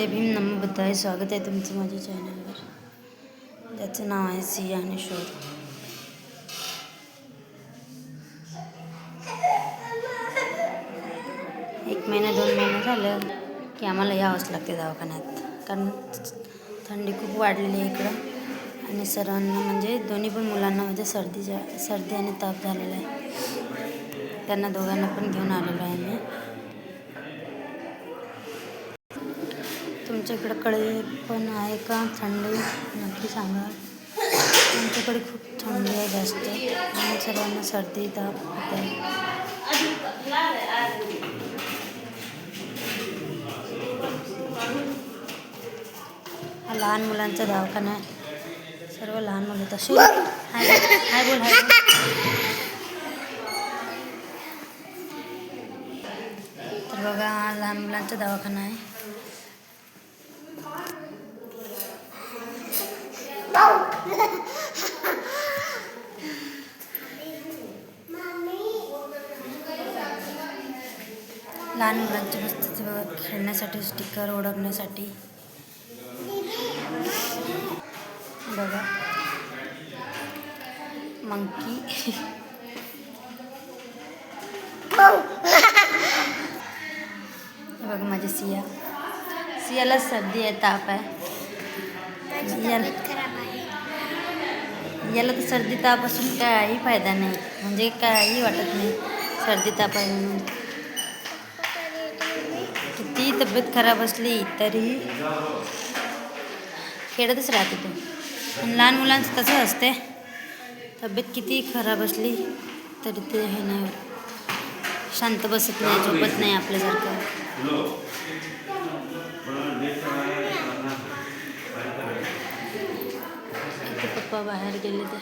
जय भीम नमो बुद्धाय. स्वागत आहे तुमचं माझ्या चॅनलवर. त्याचं नाव आहे सी आणि शोर एक महिना दोन महिने झालं की आम्हाला यावंच लागते दवाखान्यात. कारण थंडी खूप वाढलेली आहे इकडं. आणि सर्वांना म्हणजे दोन्ही पण मुलांना म्हणजे सर्दी सर्दी आणि ताप झालेला आहे. त्यांना दोघांना पण घेऊन आलेलो आहे मी. तुमच्याकडं कळे पण आहे का? थंडी नक्की सांगा. आमच्याकडे खूप थंडी आहे जास्त. आणि सर्वांना सर्दी ताप हा लहान मुलांचा दवाखाना आहे. सर्व लहान मुलं तसे हाय हाय बोल हाय बोल. तर बघा हा लहान मुलांचा दवाखाना आहे. लहान मुलांचे मस्त खेळण्यासाठी स्टिकर ओढकण्यासाठी बघा. मंकी बघा माझी सिया. सियाला सर्दी आहे ताप आहे. याला याला तर सर्दी ताप असून काही फायदा नाही. म्हणजे काही वाटत नाही. सर्दी ताप आहे म्हणून. तब्येत खराब असली तरी खेळतच राहते तो. आणि लहान मुलांचं तसं असते. तब्येत किती खराब असली तरी ते हे नाही शांत बसत नाही झोपत नाही आपल्यासारखं. इथे पप्पा बाहेर गेले ते.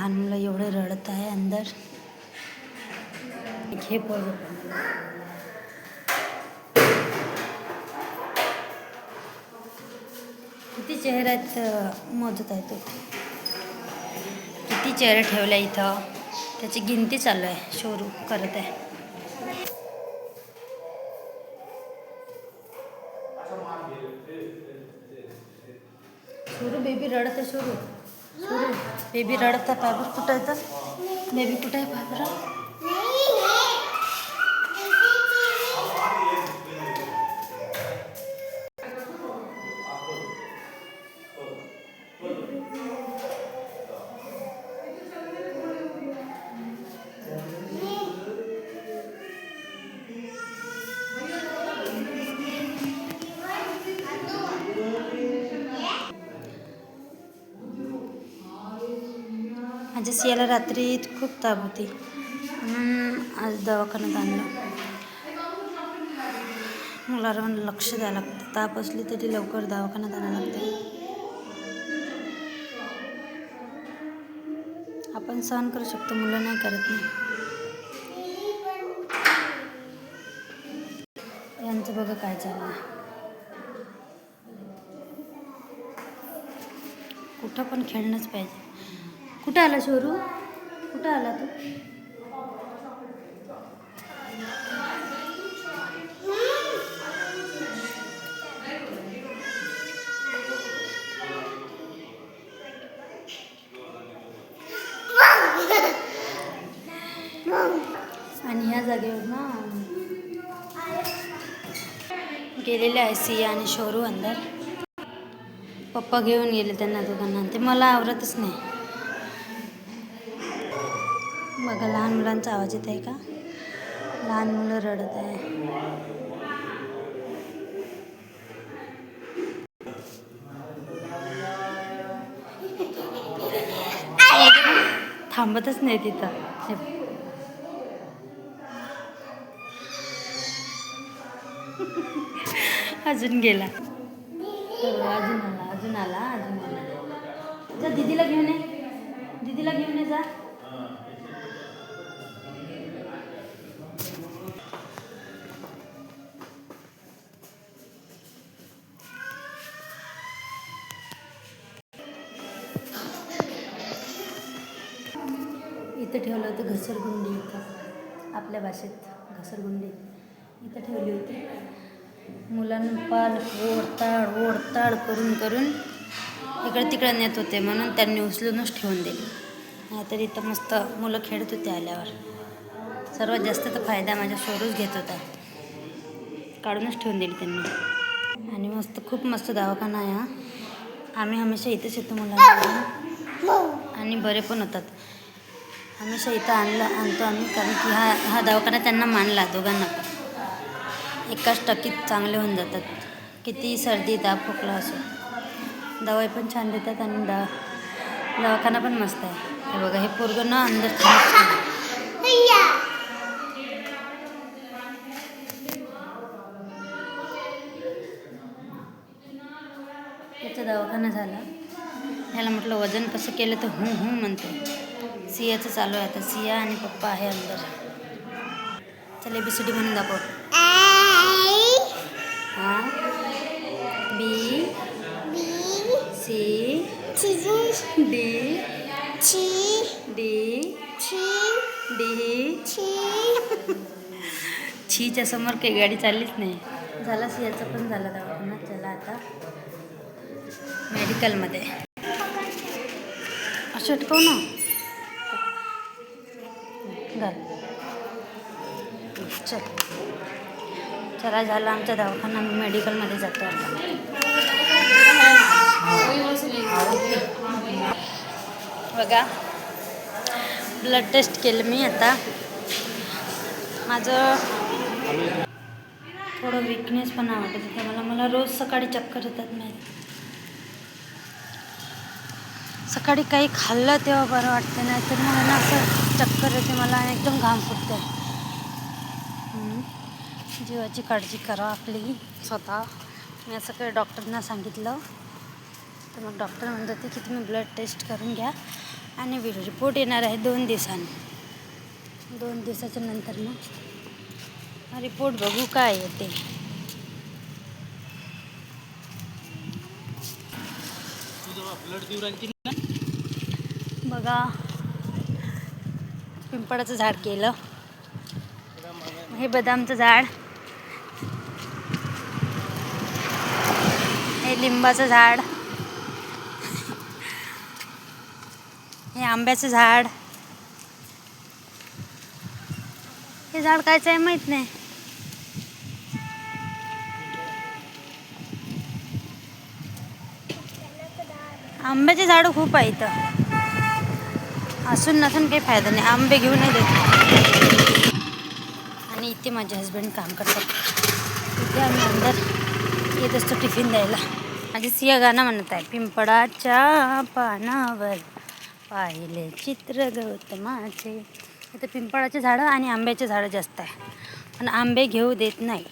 लहान मुलं एवढं रडत आहे अंदर. हे पोरं. किती चेहऱ्यात आहेत मोजत आहे तो? किती चेहरे ठेवले इथं? त्याची गिनती चालू आहे शोरू करत आहे. शोरू बेबी रडत आहे शोरू. शोरू. बेबी रडत आहे पायबर कुठं आहे बेबी कुठं आहे पायबर म्हणजे माझ्या याला रात्री खूप ताप होती. म्हणून आज दवाखान्यात आणलं. मुलाला लक्ष द्यावं लागतं. ताप असली तरी लवकर दवाखान्यात आणावं लागते. आपण सहन करू शकतो मुलं नाही करत नाही यांचं बघा काय चाललं कुठं पण खेळणंच पाहिजे. कुठं आला शोरू? कुठं आला तू? आणि ह्या जागेवर ना गेलेले आहे सिया आणि शोरू अंदर. पप्पा घेऊन गेले त्यांना दोघांना ते मला आवडतच नाही. बघा लहान मुलांचा आवाज येत आहे का? लहान मुलं रडत आहे. थांबतच नाही तिथं. अजून गेला. हो, अजून आला अजून आला अजून आला. जा दीदीला घेऊन ये. दीदीला घेऊन ये जा. इथं ठेवलं होतं घसरगुंडी इथं आपल्या भाषेत घसरगुंडी. इथं ठेवली होती. मुलांना पाल ओढताड ओढताड करून करून इकडे तिकडे नेत होते म्हणून त्यांनी उचलूनच ठेवून दिली. नाहीतर इथं मस्त मुलं खेळत होते आल्यावर. सर्वात जास्त तर फायदा माझ्या शोरूच घेत होता. काढूनच ठेवून दिली त्यांनी. आणि मस्त खूप मस्त दवाखाना आहे हा. आम्ही हमेशा इथेच येतो मुलांना. आणि बरे पण होतात. हमेशा इथं आणलं आणतो आम्ही. कारण की हा हा दवाखाना त्यांना मानला दोघांना पण. एकाच टक्कीत चांगले होऊन जातात. किती सर्दी ताप खोकला असो. दवाई पण छान देतात आणि दवा दवाखाना पण मस्त आहे. हे बघा हे पोरगं ना अंदर त्याचा दवाखाना झाला. ह्याला म्हटलं वजन कसं केलं तर हूं हूं म्हणतो. सियाचं चालू आहे आता. सिया आणि पप्पा आहे अंदर. चल ए बी सी डी म्हणून दाखव. हां. B C D D D छीच्या समोर काही गाडी चाललीच नाही. झाला सियाचं पण झालं दाखवून चला आता मेडिकलमध्ये असं ना? घाल चल. चला झालं आमचा दवाखाना. आम्ही मेडिकलमध्ये जातो आता. बघा. ब्लड टेस्ट केलं मी आता. माझं थोडं विकनेस पण आवडत. होतं मला मला रोज सकाळी चक्कर येतात माहिती सकाळी काही खाल्लं तेव्हा बरं वाटतं नाही तर मग ना असं चक्कर येते मला आणि एकदम घाम फुटते म्हणून जीवाची काळजी करा आपली स्वतः. मी असं काही डॉक्टरना सांगितलं. तर मग डॉक्टर म्हणत होते की तुम्ही ब्लड टेस्ट करून घ्या आणि रिपोर्ट येणार आहे दोन दिवसांनी. दोन दिवसाच्या नंतर मग रिपोर्ट बघू काय येते बघा. पिंपळाचं झाड केलं. हे बदामचं झाड. हे लिंबाचं झाड. हे आंब्याचं झाड. हे झाड कायचं आहे माहीत नाही. आंब्याचे झाडं खूप आहे इथं असून नसून काही फायदा नाही. आंबे घेऊन नाही देत. आणि इथे माझे हस्बंड काम करतात. इथे आम्ही अंदर येत असतो टिफिन द्यायला. माझी सिया गाणं म्हणत आहे पिंपळाच्या पानावर पाहिले चित्र गौतमाचे. इथं पिंपळाचे झाडं आणि आंब्याचे झाडं जास्त आहे. पण आंबे घेऊ देत नाही.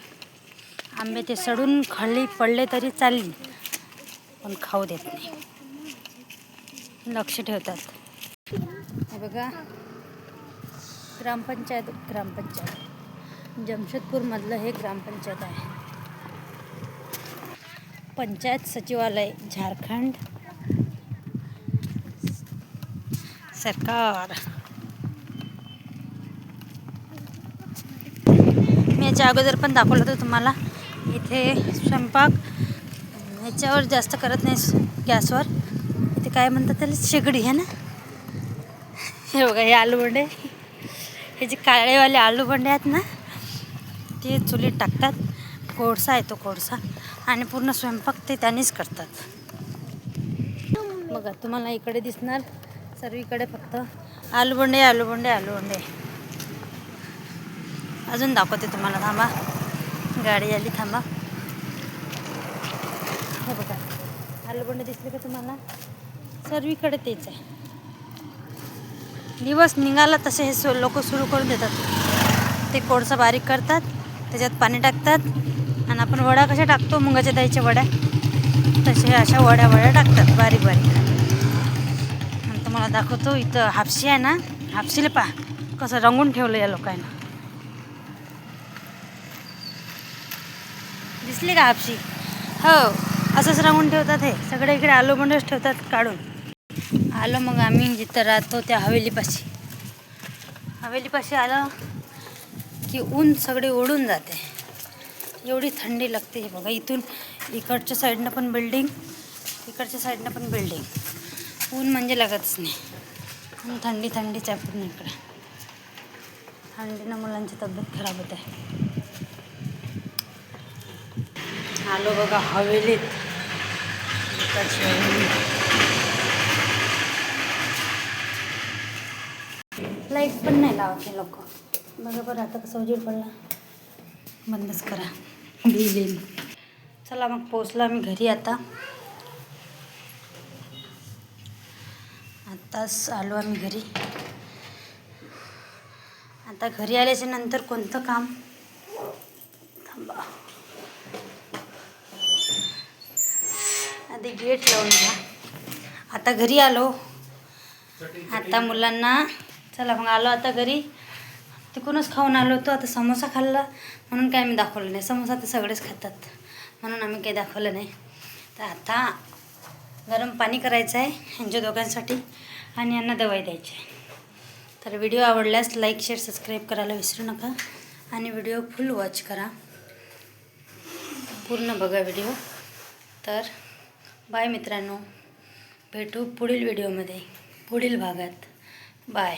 आंबे ते सडून खाली पडले तरी चालेल पण खाऊ देत नाही. लक्ष ठेवतात. हे बघा. ग्रामपंचायत ग्रामपंचायत. जमशेदपूरमधलं हे ग्रामपंचायत आहे. पंचायत सचिवालय झारखंड. सरकार. मी याच्या अगोदर पण दाखवलं होतं तुम्हाला. इथे स्वयंपाक ह्याच्यावर जास्त करत नाही गॅसवर. इथे काय म्हणतात त्याला? शेगडी आहे ना? हे बघा हे आलूबंडे हे जे काळेवाले आलू बंडे आहेत ना ते चुलीत टाकतात. कोळसा आहे तो कोळसा. आणि पूर्ण स्वयंपाक ते त्यांनीच करतात. बघा तुम्हाला इकडे दिसणार. सर्वीकडे फक्त आलूबंडे आलूबंडे आलूबंडे अजून दाखवते तुम्हाला थांबा. गाडी आली थांबा. हे बघा आलूबंडे दिसले का तुम्हाला? सर्वीकडे तेच आहे. दिवस निघाला तसे हे सो लोक सुरू करून देतात. ते कोळसा बारीक करतात त्याच्यात पाणी टाकतात आणि आपण वड्या कशा टाकतो? मुगाच्या दाईच्या वड्या. तसे अशा वड्या वड्या टाकतात बारीक बारीक. आणि तुम्हाला दाखवतो इथं हापशी आहे ना हापशीला पहा कसं रंगून ठेवलं या लोकांना. दिसली का हापशी? हो असंच रंगून ठेवतात हे. सगळे इकडे आलू बंडच ठेवतात काढून. आलो मग आम्ही जिथं राहतो त्या हवेलीपाशी. हवेलीपाशी आलं की ऊन सगळे ओढून जाते. एवढी थंडी लागते हे बघा. इथून इकडच्या साईडनं पण बिल्डिंग इकडच्या साईडनं पण बिल्डिंग ऊन म्हणजे लागतच नाही. थंडी थंडीच आहे पूर्ण इकडे. थंडीनं मुलांची तब्येत खराब होत. आहे आलो बघा हवेलीत. इकडची लाइट पण नाही लावत हे लोक. बघा बरं आता कसं उजीड पडला. बंदच करा. बिल येईल चला मग पोचला आम्ही घरी आता. आत्ताच आलो आम्ही घरी. आता घरी आल्याच्यानंतर कोणतं काम? थांबा. आधी गेट लावून घ्या. आता घरी आलो. आता मुलांना चला मग आलो आता घरी. तिकडूनच खाऊन आलो होतो आता समोसा खाल्ला. म्हणून काय मी दाखवलं नाही. समोसा तर सगळेच खातात. म्हणून आम्ही काही दाखवलं नाही. तर आता गरम पाणी करायचं आहे यांच्या दोघांसाठी आणि यांना दवाई द्यायची आहे. तर व्हिडिओ आवडल्यास लाईक शेअर सबस्क्राईब करायला विसरू नका. आणि व्हिडिओ फुल वॉच करा. पूर्ण बघा व्हिडिओ. तर बाय मित्रांनो. भेटू पुढील व्हिडिओमध्ये. पुढील भागात. बाय.